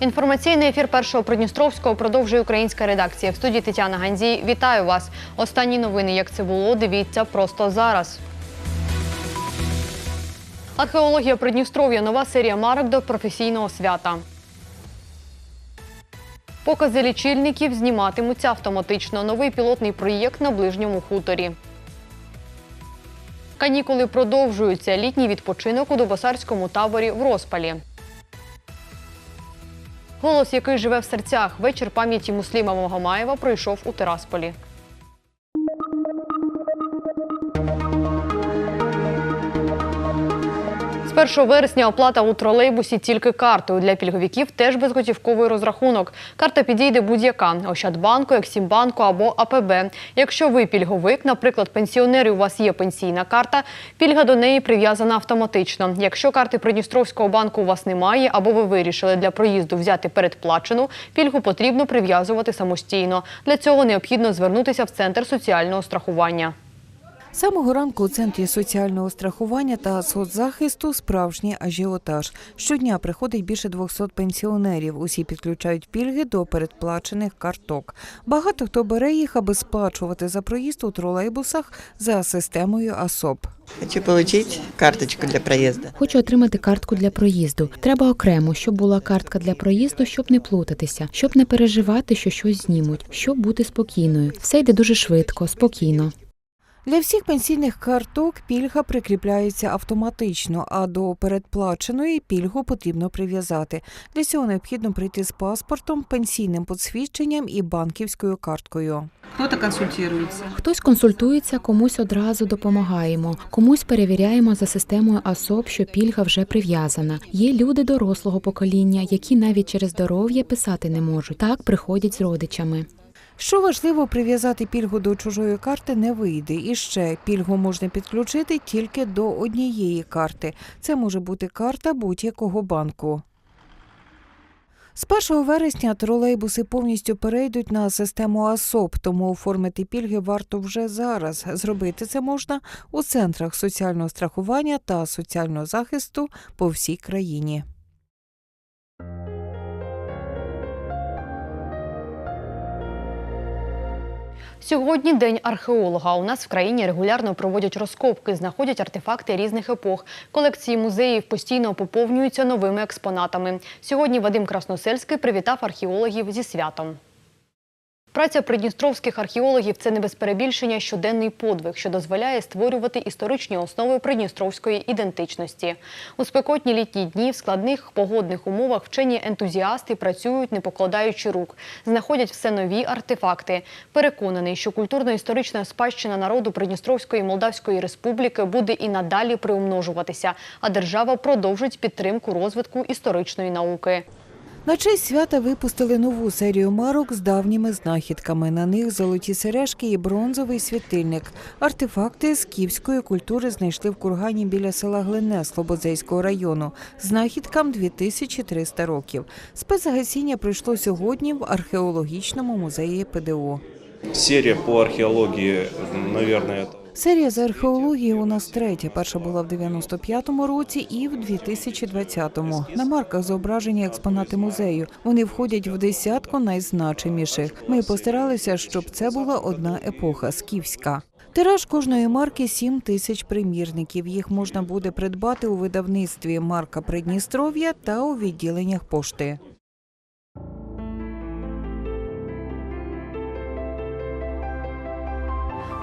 Інформаційний ефір першого Придністровського продовжує українська редакція. В студії Тетяна Гандзій. Вітаю вас. Останні новини, як це було, дивіться просто зараз. Археологія Придністров'я. Нова серія марок до професійного свята. Покази лічильників зніматимуться автоматично. Новий пілотний проєкт на ближньому хуторі. Канікули продовжуються. Літній відпочинок у Дубосарському таборі в розпалі. Голос, який живе в серцях. Вечір пам'яті Мусліма Магомаєва пройшов у Тирасполі. З 1 вересня оплата у тролейбусі тільки картою. Для пільговиків теж безготівковий розрахунок. Карта підійде будь-яка – Ощадбанку, Ексімбанку або АПБ. Якщо ви пільговик, наприклад, пенсіонер і у вас є пенсійна карта, пільга до неї прив'язана автоматично. Якщо карти Придністровського банку у вас немає або ви вирішили для проїзду взяти передплачену, пільгу потрібно прив'язувати самостійно. Для цього необхідно звернутися в Центр соціального страхування. Самого ранку у центрі соціального страхування та соцзахисту справжній ажіотаж. Щодня приходить більше 200 пенсіонерів. Усі підключають пільги до передплачених карток. Багато хто бере їх, аби сплачувати за проїзд у тролейбусах за системою АСОП. Хочу получить карточку для проезда. Хочу отримати картку для проїзду. Треба окремо, щоб була картка для проїзду, щоб не плутатися, щоб не переживати, що щось знімуть, щоб бути спокійною. Все йде дуже швидко, спокійно. Для всіх пенсійних карток пільга прикріпляється автоматично, а до передплаченої пільгу потрібно прив'язати. Для цього необхідно прийти з паспортом, пенсійним посвідченням і банківською карткою. Кто-то консультируется. Хтось консультується, комусь одразу допомагаємо, комусь перевіряємо за системою АСОП, що пільга вже прив'язана. Є люди дорослого покоління, які навіть через здоров'я писати не можуть. Так приходять з родичами. Що важливо, прив'язати пільгу до чужої карти не вийде. І ще пільгу можна підключити тільки до однієї карти. Це може бути карта будь-якого банку. З 1 вересня тролейбуси повністю перейдуть на систему АСОП, тому оформити пільги варто вже зараз. Зробити це можна у центрах соціального страхування та соціального захисту по всій країні. Сьогодні день археолога. У нас в країні регулярно проводять розкопки, знаходять артефакти різних епох. Колекції музеїв постійно поповнюються новими експонатами. Сьогодні Вадим Красносельський привітав археологів зі святом. Праця придністровських археологів це не без перебільшення щоденний подвиг, що дозволяє створювати історичні основи придністровської ідентичності. У спекотні літні дні в складних погодних умовах вчені ентузіасти працюють, не покладаючи рук, знаходять все нові артефакти. Переконаний, що культурно-історична спадщина народу Придністровської Молдавської Республіки буде і надалі приумножуватися, а держава продовжить підтримку розвитку історичної науки. На честь свята випустили нову серію марок з давніми знахідками. На них золоті сережки і бронзовий світильник. Артефакти скіфської культури знайшли в кургані біля села Глине Слободзейського району. Знахідкам 2300 років. Спецгасіння пройшло сьогодні в археологічному музеї ПДО. Серия по наверное, это Серія з археології у нас третя. Перша була в 95-му році і в 2020-му. На марках зображені експонати музею. Вони входять в десятку найзначиміших. Ми постаралися, щоб це була одна епоха скіфська. Тираж кожної марки 7 тисяч примірників. Їх можна буде придбати у видавництві Марка Придністров'я та у відділеннях пошти.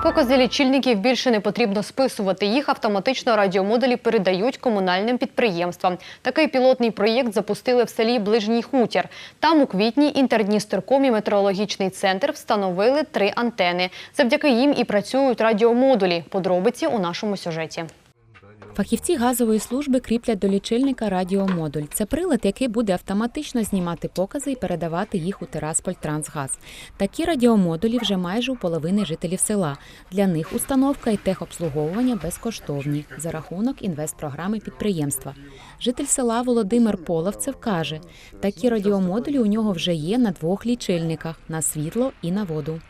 Покази лічильників більше не потрібно списувати. Їх автоматично радіомодулі передають комунальним підприємствам. Такий пілотний проєкт запустили в селі Ближній Хутір. Там у квітні Інтердністерком і метеорологічний центр встановили три антени. Завдяки їм і працюють радіомодулі. Подробиці у нашому сюжеті. Фахівці газової служби кріплять до лічильника радіомодуль. Це прилад, який буде автоматично знімати покази і передавати їх у Тирасполь Трансгаз. Такі радіомодулі вже майже у половини жителів села. Для них установка і техобслуговування безкоштовні за рахунок інвестпрограми підприємства. Житель села Володимир Половцев каже, такі радіомодулі у нього вже є на двох лічильниках на світло і на воду.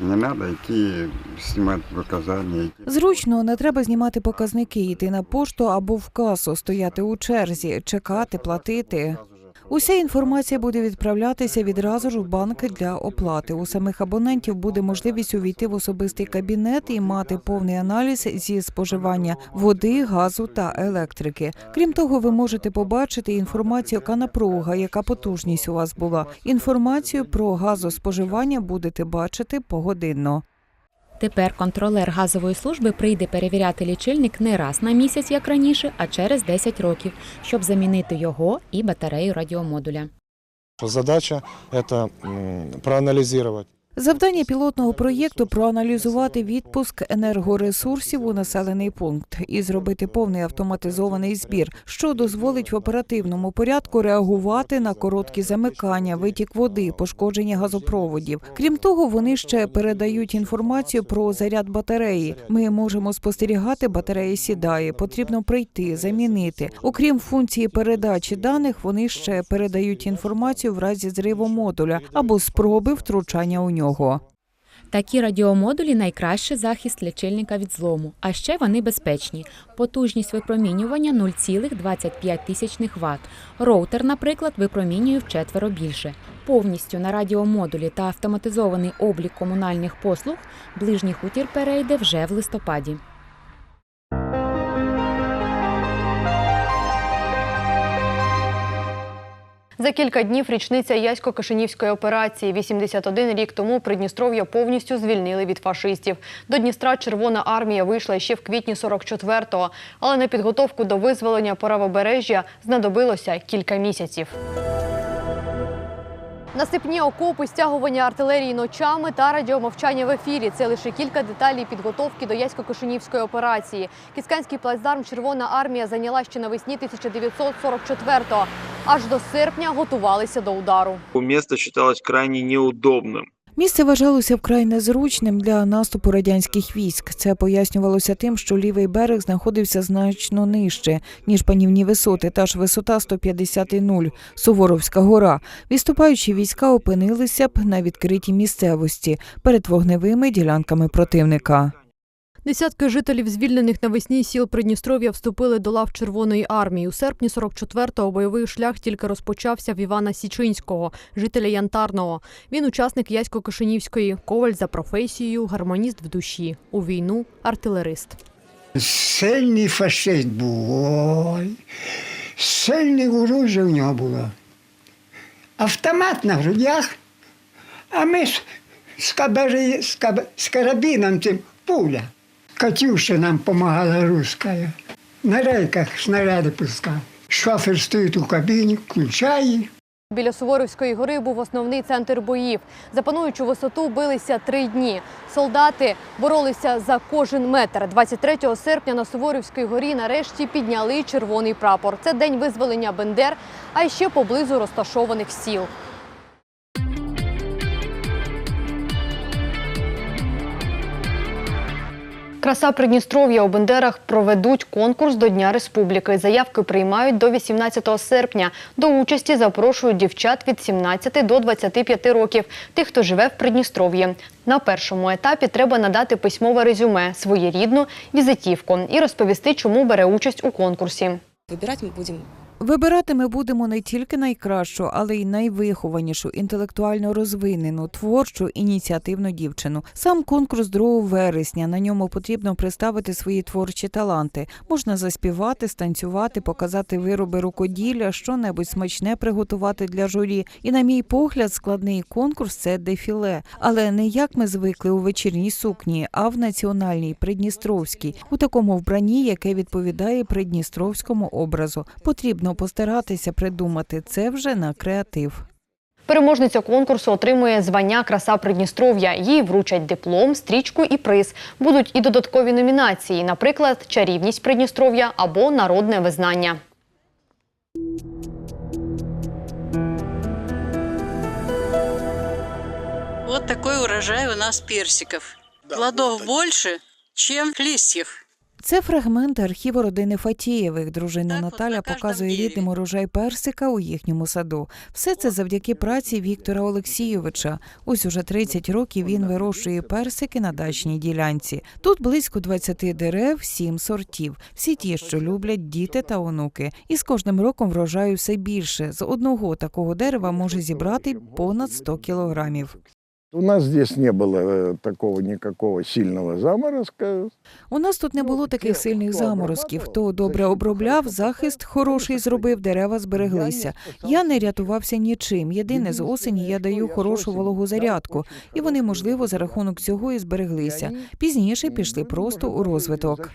Не треба йти знімати показання. Зручно, не треба знімати показники, йти на пошту або в касу, стояти у черзі, чекати, платити. Уся інформація буде відправлятися відразу ж в банк для оплати. У самих абонентів буде можливість увійти в особистий кабінет і мати повний аналіз зі споживання води, газу та електрики. Крім того, ви можете побачити інформацію, яка напруга, яка потужність у вас була. Інформацію про газоспоживання будете бачити погодинно. Тепер контролер газової служби прийде перевіряти лічильник не раз на місяць, як раніше, а через 10 років, щоб замінити його і батарею радіомодуля. Задача – це м, проанализировать Завдання пілотного проєкту проаналізувати відпуск енергоресурсів у населений пункт і зробити повний автоматизований збір, що дозволить в оперативному порядку реагувати на короткі замикання, витік води, пошкодження газопроводів. Крім того, вони ще передають інформацію про заряд батареї. Ми можемо спостерігати, батарея сідає, потрібно прийти, замінити. Окрім функції передачі даних, вони ще передають інформацію в разі зриву модуля або спроби втручання у нього. Такі радіомодулі найкращий захист лічильника від злому, а ще вони безпечні. Потужність випромінювання 0,25 Вт. Роутер, наприклад, випромінює вчетверо більше. Повністю на радіомодулі та автоматизований облік комунальних послуг ближній хутір перейде вже в листопаді. За кілька днів річниця Ясько-Кишинівської операції. 81 рік тому Придністров'я повністю звільнили від фашистів. До Дністра Червона армія вийшла ще в квітні 44-го, але на підготовку до визволення правобережжя знадобилося кілька місяців. Насипні окопи, стягування артилерії ночами та радіомовчання в ефірі. Це лише кілька деталей підготовки до Ясько-Кишинівської операції. Кіцканський плацдарм Червона армія зайняла ще навесні 1944-го. Аж до серпня готувалися до удару. Місто вважалось крайне неудобным. Місце вважалося вкрай незручним для наступу радянських військ. Це пояснювалося тим, що лівий берег знаходився значно нижче ніж панівні висоти, та ж висота 150,0 – Суворовська гора. Відступаючі війська опинилися б на відкритій місцевості перед вогневими ділянками противника. Десятки жителів звільнених навесні сіл Придністров'я вступили до лав Червоної армії. У серпні 44-го бойовий шлях тільки розпочався в Івана Січинського, жителя Янтарного. Він учасник Ясько-Кишинівської, коваль за професією, гармоніст в душі. У війну артилерист. Сильний фашист був. Ой. Сильне оружие в нього було. Автомат на грудях, а ми з, з, кабари, з, каб, з карабіном цим пуля. Катюша нам допомагала руська. На рейках снаряди пускав. Шофер стоїть у кабіні, включає. Біля Суворовської гори був основний центр боїв. За пануючу висоту билися три дні. Солдати боролися за кожен метр. 23 серпня на Суворовській горі нарешті підняли червоний прапор. Це день визволення Бендер, а ще поблизу розташованих сіл. Краса Придністров'я у Бендерах проведуть конкурс до Дня Республіки. Заявки приймають до 18 серпня. До участі запрошують дівчат від 17 до 25 років, тих, хто живе в Придністров'ї. На першому етапі треба надати письмове резюме, своєрідну візитівку і розповісти, чому бере участь у конкурсі. Выбирать мы будем Вибирати ми будемо не тільки найкращу, але й найвихованішу, інтелектуально розвинену, творчу, ініціативну дівчину. Сам конкурс 2 вересня. На ньому потрібно представити свої творчі таланти. Можна заспівати, станцювати, показати вироби рукоділля, що-небудь смачне приготувати для журі. І, на мій погляд, складний конкурс це дефіле. Але не як ми звикли у вечірній сукні, а в національній придністровській, у такому вбранні, яке відповідає придністровському образу. Потрібно постаратися придумати це вже на креатив. Переможниця конкурсу отримує звання Краса Придністров'я. Їй вручать диплом, стрічку і приз. Будуть і додаткові номінації, наприклад, чарівність Придністров'я або народне визнання. Вот такой урожай у нас персиков. Плодов больше, чем листьев. Це фрагмент архіву родини Фатієвих. Дружина Наталя показує рідним урожай персика у їхньому саду. Все це завдяки праці Віктора Олексійовича. Ось уже 30 років він вирощує персики на дачній ділянці. Тут близько 20 дерев, 7 сортів. Всі ті, що люблять діти та онуки. І з кожним роком врожаю все більше. З одного такого дерева може зібрати понад 100 кілограмів. У нас здесь не было э, такого никакого сильного заморозка. У нас тут не було таких сильних заморозків. Хто добре обробляв, захист хороший зробив, дерева збереглися. Я не рятувався нічим. Єдине з осені я даю хорошу вологу зарядку, і вони, можливо, за рахунок цього і збереглися. Пізніше пішли просто у розвиток.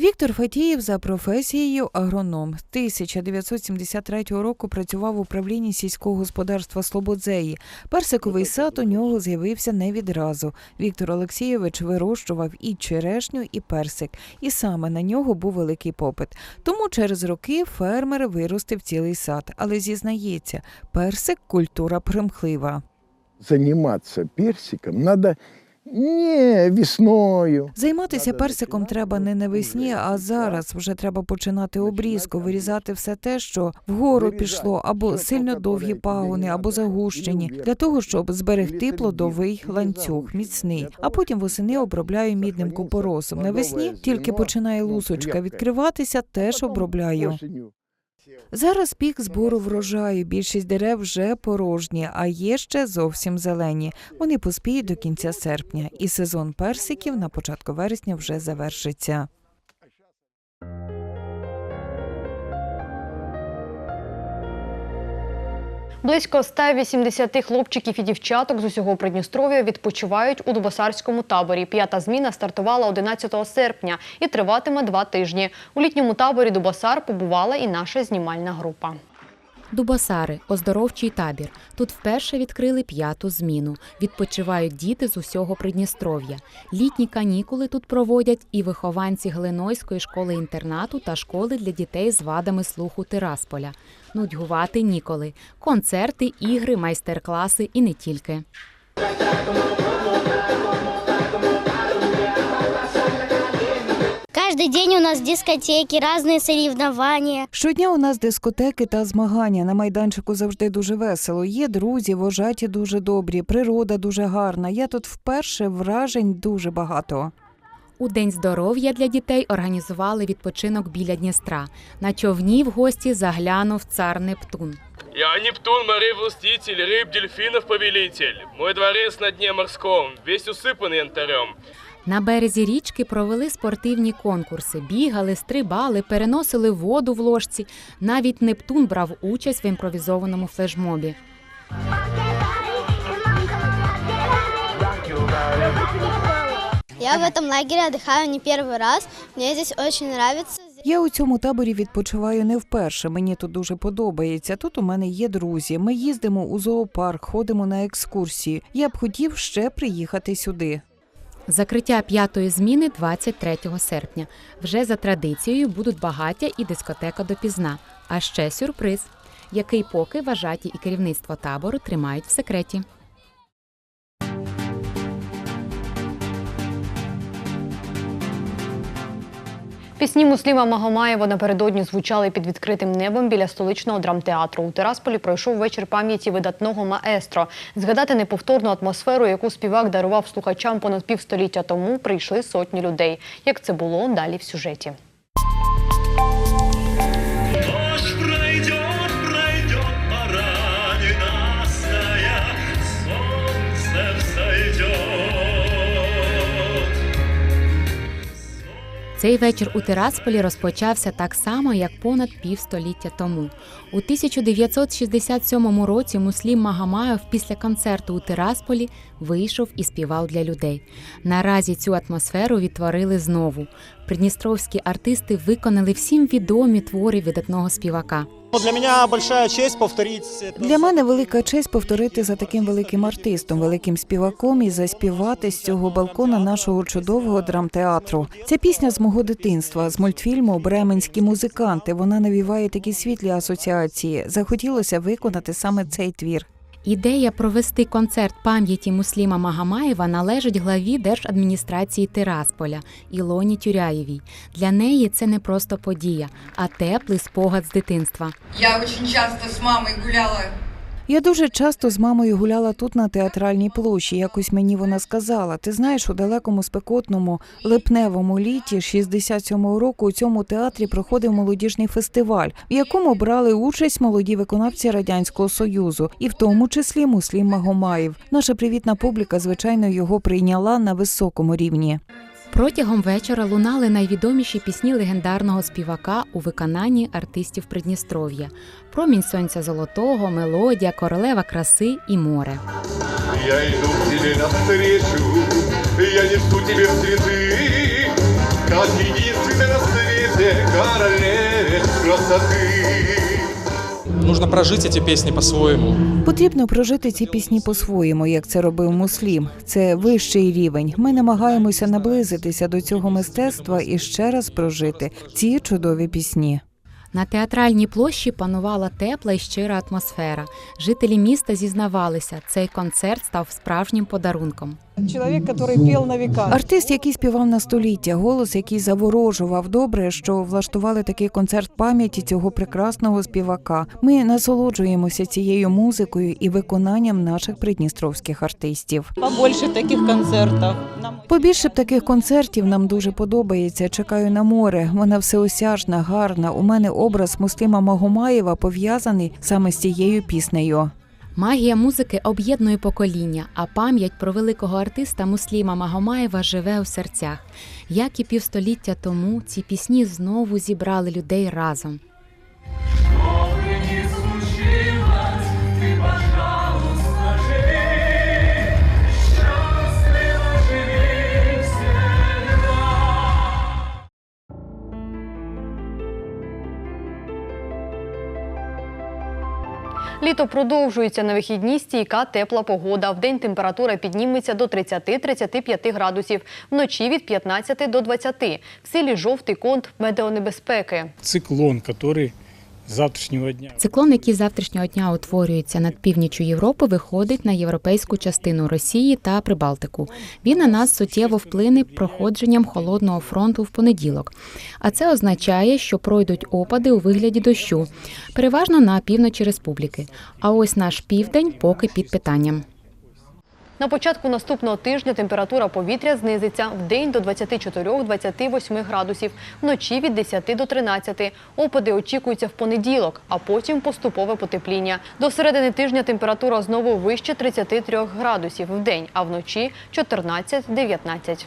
Віктор Фатієв за професією агроном. 1973 року працював в управлінні сільського господарства Слободзеї. Персиковий сад у нього з'явився не відразу. Віктор Олексійович вирощував і черешню, і персик, і саме на нього був великий попит. Тому через роки фермер виростив цілий сад, але зізнається, персик культура примхлива. Заниматься персиком надо не весною. Займатися персиком треба не навесні, а зараз вже треба починати обрізку, вирізати все те, що вгору пішло, або сильно довгі пагони, або загущені, для того, щоб зберегти плодовий ланцюг міцний. А потім восени обробляю мідним купоросом. Навесні тільки починає лусочка відкриватися, теж обробляю. Зараз пік збору врожаю. Більшість дерев вже порожні, а є ще зовсім зелені. Вони поспіють до кінця серпня, і сезон персиків на початку вересня вже завершиться. Близько 180 хлопчиків і дівчаток з усього Придністров'я відпочивають у Дубосарському таборі. П'ята зміна стартувала 11 серпня і триватиме два тижні. У літньому таборі Дубосар побувала і наша знімальна група. Дубосари оздоровчий табір. Тут вперше відкрили п'яту зміну. Відпочивають діти з усього Придністров'я. Літні канікули тут проводять і вихованці Глинойської школи інтернату та школи для дітей з вадами слуху Тирасполя. Нудьгувати ніколи. Концерти, ігри, майстер-класи і не тільки. Каждый день у нас дискотеки, разные соревнования. Щодня у нас дискотеки та змагання. На майданчику завжди дуже весело. Є друзі, вожаті дуже добрі, природа дуже гарна. Я тут вперше вражень дуже багато. У День здоров'я для дітей організували відпочинок біля Дністра. На човні в гості заглянув цар Нептун. Я Нептун, морей-властитель, рыб, дельфинов повелитель. Мой дворец на дне морском, весь усыпан янтарем. На березі річки провели спортивні конкурси, бігали, стрибали, переносили воду в ложці. Навіть Нептун брав участь в імпровізованому флешмобі. Я в этом лагере отдыхаю не первый раз. Мне здесь очень нравится. Я у цьому таборі відпочиваю не вперше. Мені тут дуже подобається. Тут у мене є друзі. Ми їздимо у зоопарк, ходимо на екскурсії. Я б хотів ще приїхати сюди. Закриття п'ятої зміни 23 серпня. Вже за традицією будуть багаття і дискотека допізна. А ще сюрприз, який поки вважаті і керівництво табору тримають в секреті. Пісні Мусліма Магомаєва напередодні звучали під відкритим небом біля столичного драмтеатру. У Тирасполі пройшов вечір пам'яті видатного маестро. Згадати неповторну атмосферу, яку співак дарував слухачам понад півстоліття тому, прийшли сотні людей. Як це було далі в сюжеті? Цей вечір у Тирасполі розпочався так само, як понад півстоліття тому. У 1967 році Муслім Магамаєв після концерту у Тирасполі вийшов і співав для людей. Наразі цю атмосферу відтворили знову. Придністровські артисти виконали всім відомі твори видатного співака. Для мене большая честь повторить. Для мене велика честь повторити за таким великим артистом, великим співаком і заспівати з цього балкона нашого чудового драмтеатру. Ця пісня з мого дитинства, з мультфільму Бременські музиканти. Вона навіває такі світлі асоціації. Захотілося виконати саме цей твір. Ідея провести концерт пам'яті Мусліма Магамаєва належить главі держадміністрації Тирасполя Ілоні Тюряєвій. Для неї це не просто подія, а теплий спогад з дитинства. Я очень часто з мамою гуляла Я дуже часто з мамою гуляла тут на театральній площі. Якось мені вона сказала: ти знаєш, у далекому спекотному липневому літі 67-го року у цьому театрі проходив молодіжний фестиваль, в якому брали участь молоді виконавці радянського союзу, і в тому числі Муслім Магомаєв. Наша привітна публіка, звичайно, його прийняла на високому рівні. Протягом вечора лунали найвідоміші пісні легендарного співака у виконанні артистів Придністров'я: Промінь сонця золотого, мелодія, королева краси і море. Я иду к тебе навстречу, я несу тебе цветы, как единственной на свете королеве красоты. Нужно прожить эти песни по-своему. Потрібно прожити ці пісні по-своєму, як це робив муслім. Це вищий рівень. Ми намагаємося наблизитися до цього мистецтва і ще раз прожити ці чудові пісні. На театральній площі панувала тепла і щира атмосфера. Жителі міста зізнавалися, цей концерт став справжнім подарунком. Чоловік, який пів на віка. Артист, який співав на століття, голос, який заворожував добре, що влаштували такий концерт пам'яті цього прекрасного співака. Ми насолоджуємося цією музикою і виконанням наших придністровських артистів. Побольше таких концертів. Нам Побільше б таких концертів нам дуже подобається. Чекаю на море. Вона всеосяжна, гарна. У мене образ Муслима Магомаєва пов'язаний саме з цією піснею. Магія музики об'єднує покоління, а пам'ять про великого артиста Мусліма Магомаєва живе у серцях. Як і півстоліття тому, ці пісні знову зібрали людей разом. Літо продовжується на вихідні стійка тепла погода. Вдень температура підніметься до 30-35 градусів, вночі від 15 до 20. В силі жовтий конт метеонебезпеки. циклон, который с завтрашнего дня Циклон, який завтрашнього дня утворюється над північю Європи, виходить на європейську частину Росії та Прибалтику. Він на нас суттєво вплине проходженням холодного фронту в понеділок. А це означає, що пройдуть опади у вигляді дощу, переважно на півночі республіки. А ось наш південь поки під питанням. На початку наступного тижня температура повітря знизиться в день до 24-28 градусів, вночі від 10 до 13. Опади очікуються в понеділок, а потім поступове потепління. До середини тижня температура знову вище 33 градусів в день, а вночі 14-19.